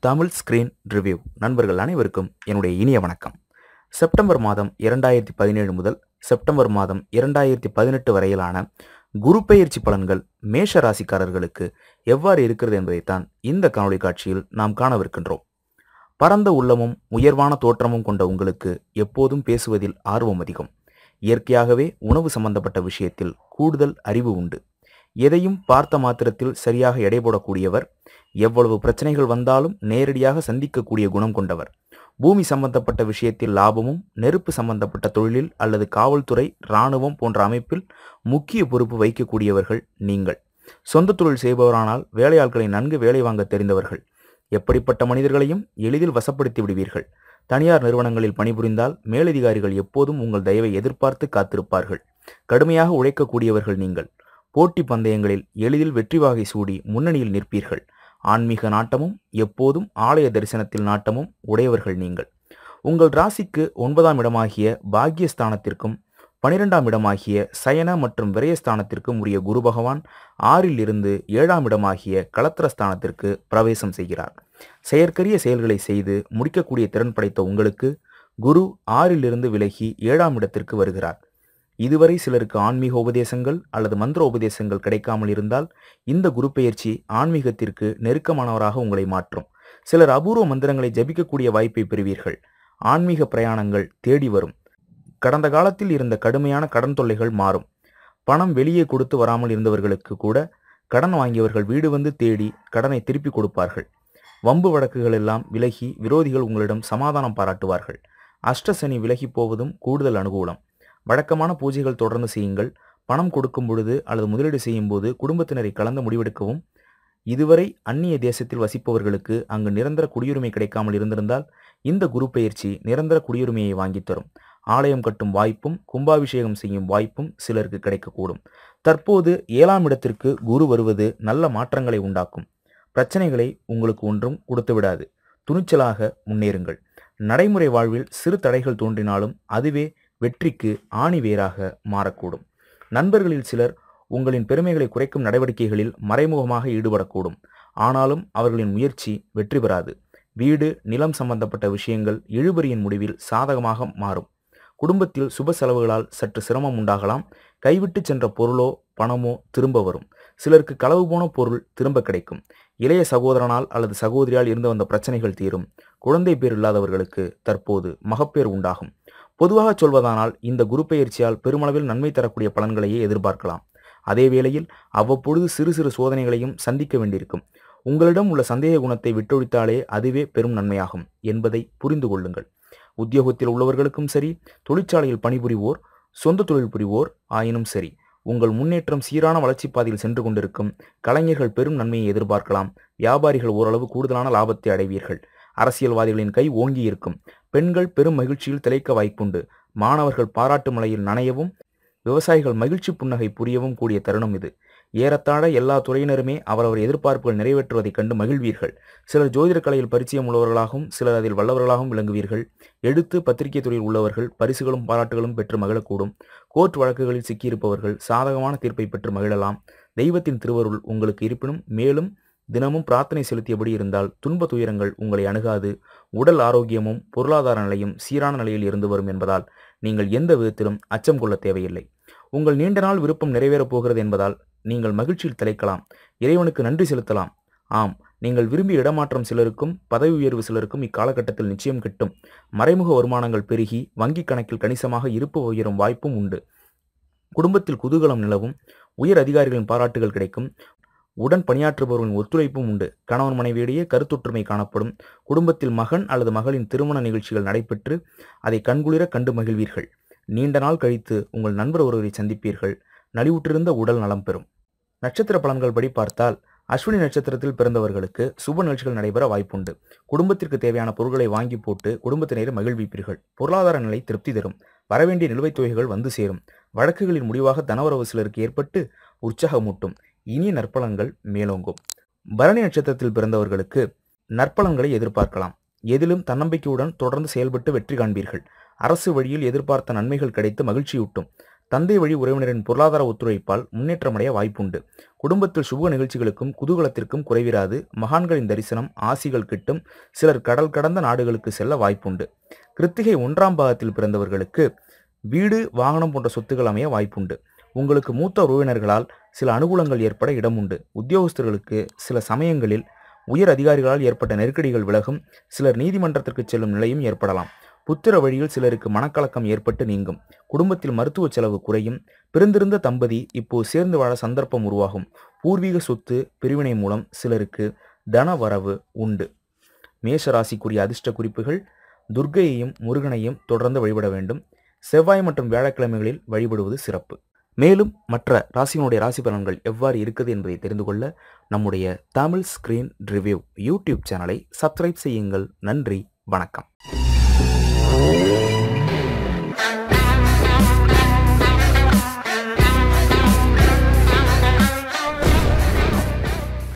Tamil screen review நண்பர்கள் அனைவருக்கும் என்னுடைய இனிய வணக்கம். செப்டம்பர் மாதம் இரண்டாயிரத்தி பதினேழு முதல் செப்டம்பர் மாதம் இரண்டாயிரத்தி பதினெட்டு வரையிலான குரு பெயர்ச்சி பலன்கள் மேஷ ராசிக்காரர்களுக்கு எவ்வாறு இருக்கிறது என்பதைத்தான் இந்த காணொளி காட்சியில் நாம் காணவிருக்கின்றோம். பரந்த உள்ளமும் உயர்வான தோற்றமும் கொண்ட உங்களுக்கு எப்போதும் பேசுவதில் ஆர்வம் அதிகம். இயற்கையாகவே உணவு சம்பந்தப்பட்ட விஷயத்தில் கூடுதல் அறிவு உண்டு. எதையும் பார்த்த மாத்திரத்தில் சரியாக எடை போடக்கூடியவர் எவ்வளவு பிரச்சனைகள் வந்தாலும் நேரடியாக சந்திக்கக்கூடிய குணம் கொண்டவர். பூமி சம்பந்தப்பட்ட விஷயத்தில் லாபமும் நெருப்பு சம்பந்தப்பட்ட தொழிலில் அல்லது காவல்துறை இராணுவம் போன்ற அமைப்பில் முக்கிய பொறுப்பு வைக்கக்கூடியவர்கள் நீங்கள். சொந்த தொழில் செய்பவரானால் வேலையாட்களை நன்கு வேலை வாங்க தெரிந்தவர்கள். எப்படிப்பட்ட மனிதர்களையும் எளிதில் வசப்படுத்தி விடுவீர்கள். தனியார் நிறுவனங்களில் பணிபுரிந்தால் மேலதிகாரிகள் எப்போதும் உங்கள் தயவை எதிர்பார்த்து காத்திருப்பார்கள். கடுமையாக உழைக்கக்கூடியவர்கள் நீங்கள். போட்டி பந்தயங்களில் எளிதில் வெற்றி வாகை சூடி முன்னணியில் நிற்பீர்கள். ஆன்மீக நாட்டமும் எப்போதும் ஆலய தரிசனத்தில் நாட்டமும் உடையவர்கள் நீங்கள். உங்கள் ராசிக்கு ஒன்பதாம் இடமாகிய பாக்யஸ்தானத்திற்கும் பனிரெண்டாம் இடமாகிய சயன மற்றும் விரயஸ்தானத்திற்கும் உரிய குரு பகவான் ஆறில் இருந்து ஏழாம் இடமாகிய களத்திரஸ்தானத்திற்கு பிரவேசம் செய்கிறார். செயற்கரிய செயல்களை செய்து முடிக்கக்கூடிய திறன் படைத்த உங்களுக்கு குரு ஆறிலிருந்து விலகி ஏழாம் இடத்திற்கு வருகிறார். இதுவரை சிலருக்கு ஆன்மீக உபதேசங்கள் அல்லது மந்திர உபதேசங்கள் கிடைக்காமல் இருந்தால் இந்த குரு பெயர்ச்சி ஆன்மீகத்திற்கு நெருக்கமானவராக உங்களை மாற்றும். சிலர் அபூர்வ மந்திரங்களை ஜபிக்கக்கூடிய வாய்ப்பை பெறுவீர்கள். ஆன்மீக பிரயாணங்கள் தேடி வரும். கடந்த காலத்தில் இருந்த கடுமையான கடன் தொல்லைகள் மாறும். பணம் வெளியே கொடுத்து வராமல் இருந்தவர்களுக்கு கூட கடன் வாங்கியவர்கள் வீடு வந்து தேடி கடனை திருப்பி கொடுப்பார்கள். வம்பு வழக்குகள் எல்லாம் விலகி விரோதிகள் உங்களிடம் சமாதானம் பாராட்டுவார்கள். அஷ்டசனி விலகி போவதும் கூடுதல் அனுகூலம். வழக்கமான பூஜைகள் தொடர்ந்து செய்யுங்கள். பணம் கொடுக்கும் பொழுது அல்லது முதலீடு செய்யும் போது குடும்பத்தினரை கலந்து முடிவெடுக்கவும். இதுவரை அந்நிய தேசத்தில் வசிப்பவர்களுக்கு அங்கு நிரந்தர குடியுரிமை கிடைக்காமல் இருந்திருந்தால் இந்த குரு பயிற்சி நிரந்தர குடியுரிமையை வாங்கித் தரும். ஆலயம் கட்டும் வாய்ப்பும் கும்பாபிஷேகம் செய்யும் வாய்ப்பும் சிலருக்கு கிடைக்கக்கூடும். தற்போது ஏழாம் இடத்திற்கு குரு வருவது நல்ல மாற்றங்களை உண்டாக்கும். பிரச்சனைகளை உங்களுக்கு ஒன்றும் கொடுத்து விடாது. துணிச்சலாக முன்னேறுங்கள். நடைமுறை வாழ்வில் சிறு தடைகள் தோன்றினாலும் அதுவே வெற்றிக்கு ஆணிவேராக மாறக்கூடும். நண்பர்களில் சிலர் உங்களின் பெருமைகளை குறைக்கும் நடவடிக்கைகளில் மறைமுகமாக ஈடுபடக்கூடும். ஆனாலும் அவர்களின் முயற்சி வெற்றி பெறாது. வீடு நிலம் சம்பந்தப்பட்ட விஷயங்கள் இழுபறியின் முடிவில் சாதகமாக மாறும். குடும்பத்தில் சுப செலவுகளால் சற்று சிரமம் உண்டாகலாம். கைவிட்டு சென்ற பொருளோ பணமோ திரும்ப வரும். சிலருக்கு களவு போன பொருள் திரும்ப கிடைக்கும். இளைய சகோதரனால் அல்லது சகோதரியால் இருந்து வந்த பிரச்சனைகள் தீரும். குழந்தை பேர் இல்லாதவர்களுக்கு தற்போது மகப்பேர் உண்டாகும். பொதுவாக சொல்வதானால் இந்த குரு பெயர்ச்சியால் பெருமளவில் நன்மை தரக்கூடிய பலன்களையே எதிர்பார்க்கலாம். அதே வேளையில் அவ்வப்பொழுது சிறு சிறு சோதனைகளையும் சந்திக்க வேண்டியிருக்கும். உங்களிடம் உள்ள சந்தேக குணத்தை விட்டொழித்தாலே அதுவே பெரும் நன்மையாகும் என்பதை புரிந்து கொள்ளுங்கள். உத்தியோகத்தில் உள்ளவர்களுக்கும் சரி தொழிற்சாலையில் பணிபுரிவோர் சொந்த தொழில் புரிவோர் ஆயினும் சரி உங்கள் முன்னேற்றம் சீரான வளர்ச்சிப் பாதையில் சென்று கொண்டிருக்கும் கலைஞர்கள் பெரும் நன்மையை எதிர்பார்க்கலாம். வியாபாரிகள் ஓரளவு கூடுதலான லாபத்தை அடைவீர்கள். அரசியல்வாதிகளின் கை ஓங்கி இருக்கும். பெண்கள் பெரும் மகிழ்ச்சியில் திளைக்க வாய்ப்புண்டு. மாணவர்கள் பாராட்டு மலையில் நனையவும் விவசாயிகள் மகிழ்ச்சி புன்னகை புரியவும் கூடிய தருணம் இது. ஏறத்தாழ எல்லா துறையினருமே அவரவர் எதிர்பார்ப்புகள் நிறைவேற்றுவதைக் கண்டு மகிழ்வீர்கள். சிலர் ஜோதிட கலையில் பரிச்சயம் உள்ளவர்களாகவும் சிலர் அதில் வல்லவர்களாகவும் விளங்குவீர்கள். எழுத்து பத்திரிகை துறையில் உள்ளவர்கள் பரிசுகளும் பாராட்டுகளும் பெற்று மகிழக்கூடும். கோர்ட் வழக்குகளில் சிக்கியிருப்பவர்கள் சாதகமான தீர்ப்பை பெற்று மகிழலாம். தெய்வத்தின் திருவருள் உங்களுக்கு இருப்பினும் மேலும் தினமும் பிரார்த்தனை செலுத்தியபடி இருந்தால் துன்ப துயரங்கள் உங்களை அணுகாது. உடல் ஆரோக்கியமும் பொருளாதார நிலையும் சீரான நிலையில் இருந்து வரும் என்பதால் நீங்கள் எந்த விதத்திலும் அச்சம் கொள்ள தேவையில்லை. உங்கள் நீண்ட நாள் விருப்பம் நிறைவேறப் போகிறது என்பதால் நீங்கள் மகிழ்ச்சியில் திளைக்கலாம். இறைவனுக்கு நன்றி செலுத்தலாம். ஆம் நீங்கள் விரும்பிய இடமாற்றம் சிலருக்கும் பதவி உயர்வு சிலருக்கும் இக்காலகட்டத்தில் நிச்சயம் கிட்டும். மறைமுக வருமானங்கள் பெருகி வங்கிக் கணக்கில் கணிசமாக இருப்பு உயரும் வாய்ப்பும் உண்டு. குடும்பத்தில் குதூகலம் நிலவும் உயர் அதிகாரிகளின் பாராட்டுகள் கிடைக்கும். உடன் பணியாற்றுபவர்களின் ஒத்துழைப்பும் உண்டு. கணவன் மனைவியிடையே கருத்தொற்றுமை காணப்படும். குடும்பத்தில் மகன் அல்லது மகளின் திருமண நிகழ்ச்சிகள் நடைபெற்று அதை கண்குளிர கண்டு மகிழ்வீர்கள். நீண்ட நாள் கழித்து உங்கள் நண்பர் ஒருவரை சந்திப்பீர்கள். நலிவுற்றிருந்த உடல் நலம் பெறும். நட்சத்திர பலன்கள் படி பார்த்தால் அஸ்வினி நட்சத்திரத்தில் பிறந்தவர்களுக்கு சுப நிகழ்ச்சிகள் நடைபெற வாய்ப்புண்டு. குடும்பத்திற்கு தேவையான பொருட்களை வாங்கி போட்டு குடும்பத்தினரை மகிழ்விப்பீர்கள். பொருளாதார நிலை திருப்தி தரும். வரவேண்டிய நிலுவைத் தொகைகள் வந்து சேரும். வழக்குகளின் முடிவாக தனவரவு சிலருக்கு ஏற்பட்டு உற்சாகமூட்டும். இனிய நற்பலங்கள் மேலோங்கும். பரணி நட்சத்திரத்தில் பிறந்தவர்களுக்கு நற்பலன்களை எதிர்பார்க்கலாம். எதிலும் தன்னம்பிக்கையுடன் தொடர்ந்து செயல்பட்டு வெற்றி காண்பீர்கள். அரசு வழியில் எதிர்பார்த்த நன்மைகள் கிடைத்து மகிழ்ச்சியூட்டும். தந்தை வழி உறவினரின் பொருளாதார ஒத்துழைப்பால் முன்னேற்றமடைய வாய்ப்புண்டு. குடும்பத்தில் சுப நிகழ்ச்சிகளுக்கும் குதூகலத்திற்கும் குறைவிராது. மகான்களின் தரிசனம் ஆசிகள் கிட்டும் சிலர் கடல் கடந்த நாடுகளுக்கு செல்ல வாய்ப்புண்டு. கிருத்திகை ஒன்றாம் பாகத்தில் பிறந்தவர்களுக்கு வீடு வாகனம் போன்ற சொத்துக்கள் அமைய வாய்ப்புண்டு. உங்களுக்கு மூத்த உறவினர்களால் சில அனுகூலங்கள் ஏற்பட இடம் உண்டு. உத்தியோகஸ்தர்களுக்கு சில சமயங்களில் உயர் அதிகாரிகளால் ஏற்பட்ட நெருக்கடிகள் விலகும் சிலர் நீதிமன்றத்திற்கு செல்லும் நிலையும் ஏற்படலாம். புத்திர வழியில் சிலருக்கு மனக்கலக்கம் ஏற்பட்டு நீங்கும். குடும்பத்தில் மருத்துவ செலவு குறையும். பிறந்திருந்த தம்பதி இப்போ சேர்ந்து வாழ சந்தர்ப்பம் உருவாகும். பூர்வீக சொத்து பிரிவினை மூலம் சிலருக்கு தன வரவு உண்டு. மேஷ ராசிக்குரிய அதிர்ஷ்ட குறிப்புகள் துர்க்கையையும் முருகனையும் தொடர்ந்து வழிபட வேண்டும். செவ்வாய் மற்றும் வியாழக்கிழமைகளில் வழிபடுவது சிறப்பு. மேலும் மற்ற ராசியினுடைய ராசி பலன்கள் எவ்வாறு இருக்குது என்பதை தெரிந்து கொள்ள நம்முடைய தமிழ் ஸ்கிரீன் ரிவ்யூ யூடியூப் சேனலை சப்ஸ்கிரைப் செய்யுங்கள். நன்றி வணக்கம்.